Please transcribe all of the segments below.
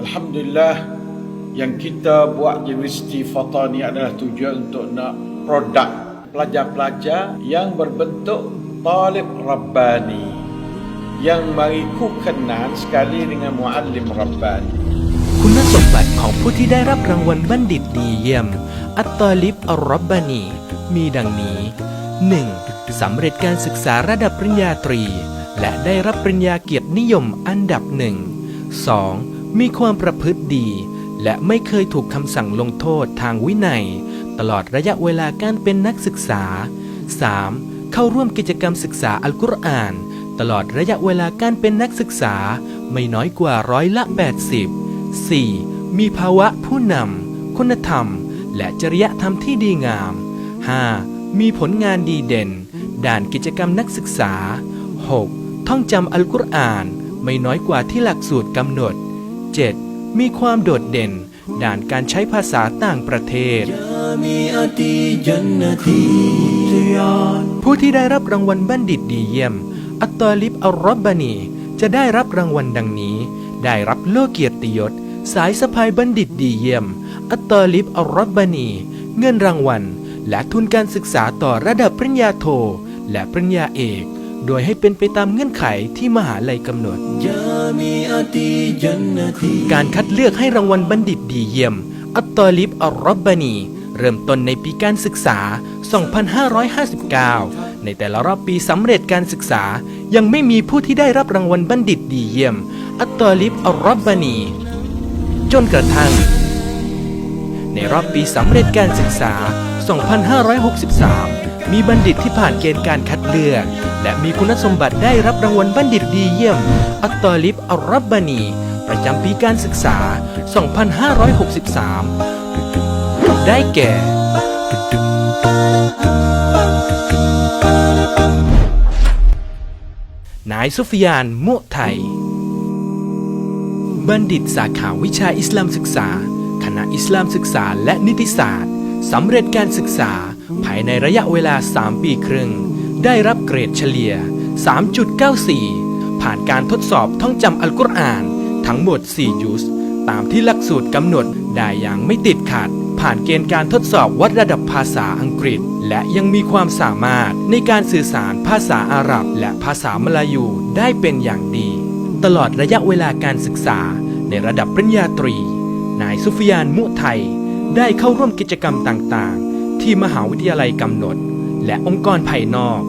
Alhamdulillah yang kita buat Universiti Fata ni adalah tujuan untuk nak produk pelajar-pelajar yang berbentuk talib Rabbani yang mari ku kenal sekali dengan muallim Rabbani. คุณสมบัติของผู้ที่ได้รับรางวัลบัณฑิตดีเยี่ยม อัตตอลิบอัลรับบานี มีดังนี้ 1. สำเร็จการศึกษาระดับปริญญาตรี และได้รับปริญญาเกียรตินิยมอันดับหนึ่ง 2. มีความประพฤติดี และไม่เคยถูกคำสั่งลงโทษทางวินัย ตลอดระยะเวลาการเป็นนักศึกษา 3. เข้าร่วมกิจกรรมศึกษาอัลกุรอาน ตลอดระยะเวลาการเป็นนักศึกษา ไม่น้อยกว่าร้อยละ 80 4. มีภาวะผู้นำ คุณธรรม และจริยธรรมที่ดีงาม 5. มีผลงานดีเด่น ด่านกิจกรรมนักศึกษา 6. ท่องจำอัลกุรอาน ไม่น้อยกว่าที่หลักสูตรกำหนด 7. มีความโดดเด่นด่านการใช้ภาษาต่างประเทศ ผู้ที่ได้รับรางวัลบัณฑิตดีเยี่ยม อัตตอลิบอัลรับบานี จะได้รับรางวัลดังนี้ ได้รับโลเกียรติยศ สายสะพายบัณฑิตดีเยี่ยม อัตตอลิบอัลรับบานี เงินรางวัล และทุนการศึกษาต่อระดับปริญญาโท และปริญญาเอก โดยให้เป็นไปตามเงื่อนไขที่มหาลัยกำหนด การคัดเลือกให้รางวัลบัณฑิตดีเยี่ยม อัตตอลิบอัลรับบานี เริ่มต้นในปีการศึกษา 2559 ในแต่ละรอบปีสำเร็จการศึกษา ยังไม่มีผู้ที่ได้รับรางวัลบัณฑิตดีเยี่ยม อัตตอลิบอัลรับบานี จนกระทั่ง ในรอบปีสำเร็จการศึกษา 2563 มีบัณฑิตที่ผ่านเกณฑ์การคัดเลือก และมีคุณสมบัติได้รับรางวัลบัณฑิตดีเยี่ยม อัตตอลิบอัลรับบานี ประจำปีการศึกษา 2563 ได้แก่ นายซุฟยานมุไทย บัณฑิตสาขาวิชาอิสลามศึกษา คณะอิสลามศึกษาและนิติศาสตร์ สำเร็จการศึกษา ภายในระยะเวลา 3 ปีครึ่ง ได้รับเกรดเฉลี่ย 3.94 ผ่านการทดสอบท่องจำอัลกุรอาน ทั้งหมด 4ยุสตามที่หลักสูตรกำหนดได้อย่างไม่ติดขัด ผ่านเกณฑ์การทดสอบวัดระดับภาษาอังกฤษ และยังมีความสามารถในการสื่อสารภาษาอาหรับ และภาษามลายูได้เป็นอย่างดี ตลอดระยะเวลาการศึกษาในระดับปริญญาตรี นายซุฟยานมุไทย ได้เข้าร่วมกิจกรรมต่างๆ ที่มหาวิทยาลัยกำหนด และองค์กรภายนอก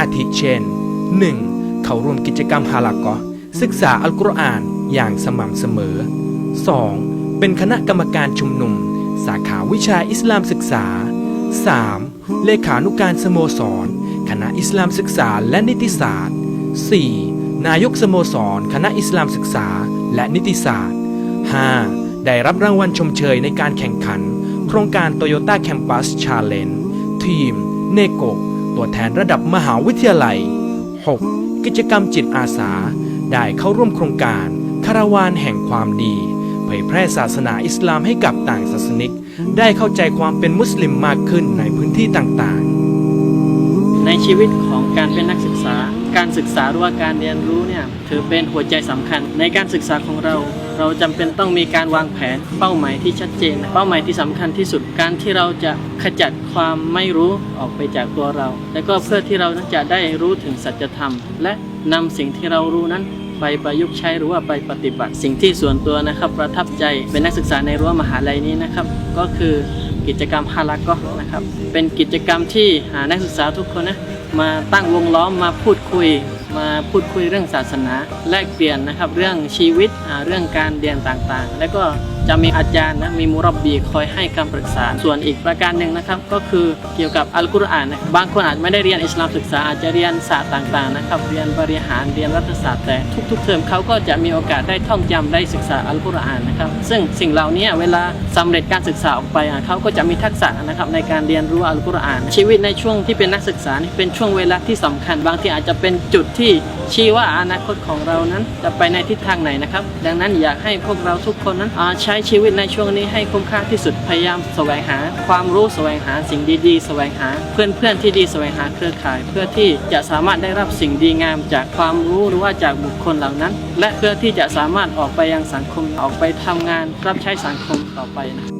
อาทิเช่น 1. เขาร่วมกิจกรรมฮาลากอฮ์ศึกษาอัลกุรอานอย่างสม่ำเสมอ 2. เป็นคณะกรรมการชุมนุม สาขาวิชาอิสลามศึกษา 3. เลขานุการสโมสร คณะอิสลามศึกษาและนิติศาสตร์ 4. นายกสโมสร คณะอิสลามศึกษาและนิติศาสตร์ 5. ได้รับรางวัลชมเชยในการแข่งขัน โครงการ Toyota Campus Challenge ทีม เนโกตัวแทนระดับมหาวิทยาลัย 6. กิจกรรมจิตอาสา ได้เข้าร่วมโครงการ คาราวานแห่งความดี เผยแพร่ศาสนาอิสลามให้กับต่างศาสนิก ได้เข้าใจความเป็นมุสลิมมากขึ้นในพื้นที่ต่างๆ ในชีวิตของการเป็นนักศึกษา การศึกษาหรือว่าการเรียนรู้เนี่ยถือเป็นหัวใจสำคัญ ในการศึกษาของเรา เราจำเป็นต้องมีการวางแผนเป้าหมายที่ชัดเจน เป้าหมายที่สำคัญที่สุดการที่เราจะขจัดความไม่รู้ออกไปจากตัวเรา และก็เพื่อที่เราจะได้รู้ถึงสัจธรรม และนำสิ่งที่เรารู้นั้นไปประยุกต์ใช้หรือว่าไปปฏิบัติ สิ่งที่ส่วนตัวนะครับประทับใจเป็นนักศึกษาในรั้วมหาลัยนี้นะครับ ก็คือกิจกรรมฮาลากอฮ์นะครับ เป็นกิจกรรมที่หานักศึกษาทุกคนนะ มาตั้งวงล้อมมาพูดคุย มาพูดคุยเรื่องศาสนา แลกเปลี่ยนนะครับ เรื่องชีวิตอ่าเรื่องการเรียนต่างๆ แล้วก็ จะมีอาจารย์นะมีมุรับบีคอยให้คำปรึกษา ส่วนอีกประการหนึ่งนะครับก็คือเกี่ยวกับอัลกุรอานนะบางคนอาจไม่ได้เรียนอิสลามศึกษาอาจจะเรียนศาสตร์ต่างๆนะครับเรียนบริหารเรียนรัฐศาสตร์แต่ทุกๆเทอมเขาก็จะมีโอกาสได้ท่องจำได้ศึกษาอัลกุรอานนะครับซึ่งสิ่งเหล่านี้เวลาสำเร็จการศึกษาออกไปอะเขาก็จะมีทักษะนะครับในการเรียนรู้อัลกุรอาน ชีวิตในช่วงที่เป็นนักศึกษานี่เป็นช่วงเวลาที่สำคัญ บางทีอาจจะเป็นจุดที่ ชี้ว่าอนาคตของเรานั้นจะไปในทิศทางไหนนะครับ ดังนั้นอยากให้พวกเราทุกคนนั้นใช้ชีวิตในช่วงนี้ให้คุ้มค่าที่สุดพยายามแสวงหา ความรู้แสวงหาสิ่งดีๆ แสวงหา เพื่อนๆที่ดีแสวงหาเครือข่าย เพื่อที่จะสามารถได้รับสิ่งดีงามจากความรู้หรือว่าจากบุคคลเหล่านั้น และเพื่อที่จะสามารถออกไปยังสังคมออกไปทำงานรับใช้สังคมต่อไปนะ